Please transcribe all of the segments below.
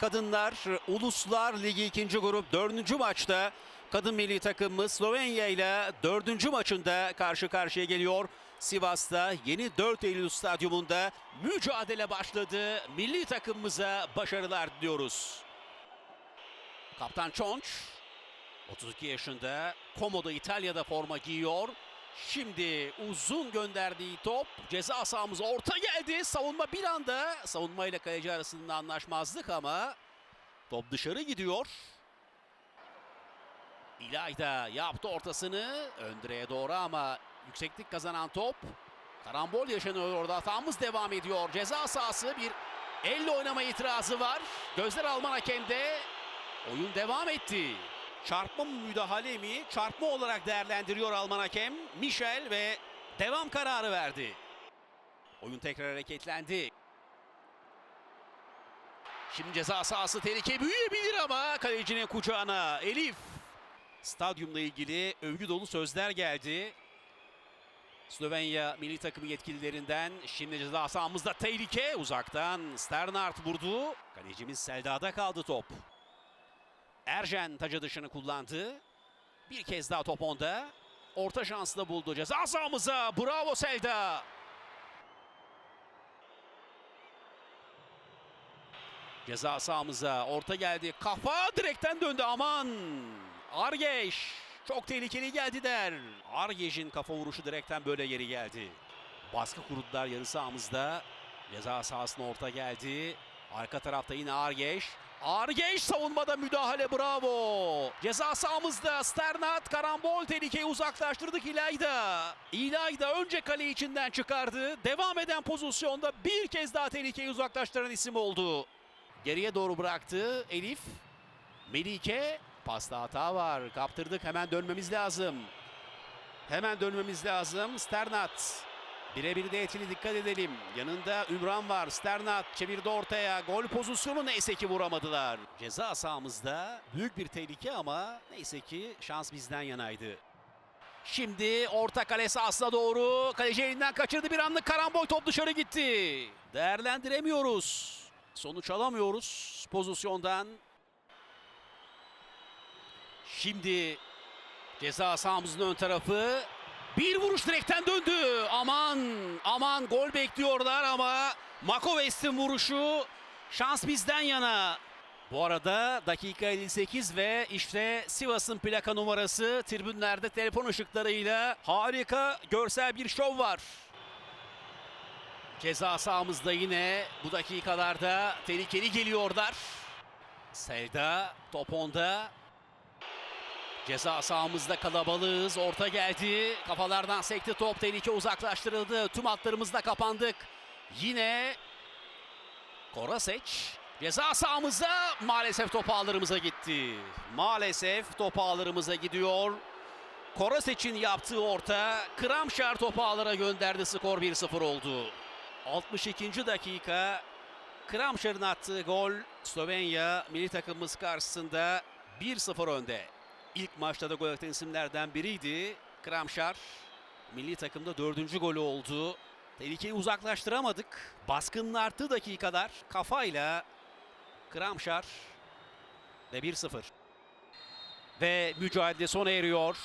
Kadınlar Uluslar Ligi 2. grup 4. maçta kadın milli takımımız Slovenya ile 4. maçında karşı karşıya geliyor. Sivas'ta yeni 4 Eylül stadyumunda mücadele başladı. Milli takımımıza başarılar diliyoruz. Kaptan Çonç 32 yaşında Komodo İtalya'da forma giyiyor. Şimdi uzun gönderdiği top ceza sahamıza orta geldi. Savunma bir anda savunma ile kaleci arasında anlaşmazlık ama top dışarı gidiyor. İlayda yaptı ortasını ön direğe doğru ama yükseklik kazanan top. Karambol yaşanıyor orada. Hatamız devam ediyor. Ceza sahası bir elle oynama itirazı var. Gözler Alman hakemde. Oyun devam etti. Çarpma mı müdahale mi? Çarpma olarak değerlendiriyor Alman hakem. Michel ve devam kararı verdi. Oyun tekrar hareketlendi. Şimdi ceza sahası tehlike büyüyebilir ama kalecinin kucağına Elif. Stadyumla ilgili övgü dolu sözler geldi. Slovenya milli takımı yetkililerinden şimdi ceza sahamızda tehlike uzaktan Sternart vurdu. Kalecimiz Selda'da kaldı top. Erjen taca dışını kullandı. Bir kez daha top onda. Orta şansla buldu ceza sahamıza. Bravo Selda. Ceza sahamıza orta geldi. Kafa direkten döndü aman. Argeş çok tehlikeli geldi der. Argeş'in kafa vuruşu direkten böyle geri geldi. Baskı kurdular yarı sahamızda. Ceza sahasına orta geldi. Arka tarafta yine Argeş. Argeş savunmada müdahale bravo. Ceza sahamızda Sternat karambol tehlikeyi uzaklaştırdık İlayda. İlayda önce kale içinden çıkardı. Devam eden pozisyonda bir kez daha tehlikeyi uzaklaştıran isim oldu. Geriye doğru bıraktı Elif. Melike pasta hata var. Kaptırdık hemen dönmemiz lazım. Hemen dönmemiz lazım. Sternat. Birebir de etkili dikkat edelim. Yanında Ümran var. Sternat çevirdi ortaya. Gol pozisyonu neyse ki vuramadılar. Ceza sahamızda büyük bir tehlike ama neyse ki şans bizden yanaydı. Şimdi orta kale sahasına doğru kaleci elinden kaçırdı bir anlık karambol top dışarı gitti. Değerlendiremiyoruz. Sonuç alamıyoruz pozisyondan. Şimdi ceza sahamızın ön tarafı bir vuruş direkten döndü. Aman aman gol bekliyorlar ama Makovest'in vuruşu şans bizden yana. Bu arada dakika 58 ve işte Sivas'ın plaka numarası tribünlerde telefon ışıklarıyla harika görsel bir şov var. Ceza sahamızda yine bu dakikalarda tehlikeli geliyorlar. Selda top onda. Ceza sahamızda kalabalığız. Orta geldi. Kafalardan sekti top. Tehlike uzaklaştırıldı. Tüm hatlarımızda kapandık. Yine Koraseç ceza sahamızda maalesef top ağlarımıza gitti. Maalesef top ağlarımıza gidiyor. Koraseç'in yaptığı orta Kramşar topu ağlara gönderdi. Skor 1-0 oldu. 62. dakika Kramşar'ın attığı gol Slovenya milli takımımız karşısında 1-0 önde. İlk maçta da gol atan isimlerden biriydi. Kramşar milli takımda dördüncü golü oldu. Tehlikeyi uzaklaştıramadık. Baskının arttığı dakikalar kafayla Kramşar ve 1-0. Ve mücadele sona eriyor.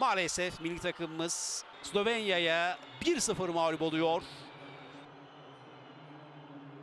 Maalesef milli takımımız Slovenya'ya 1-0 mağlup oluyor.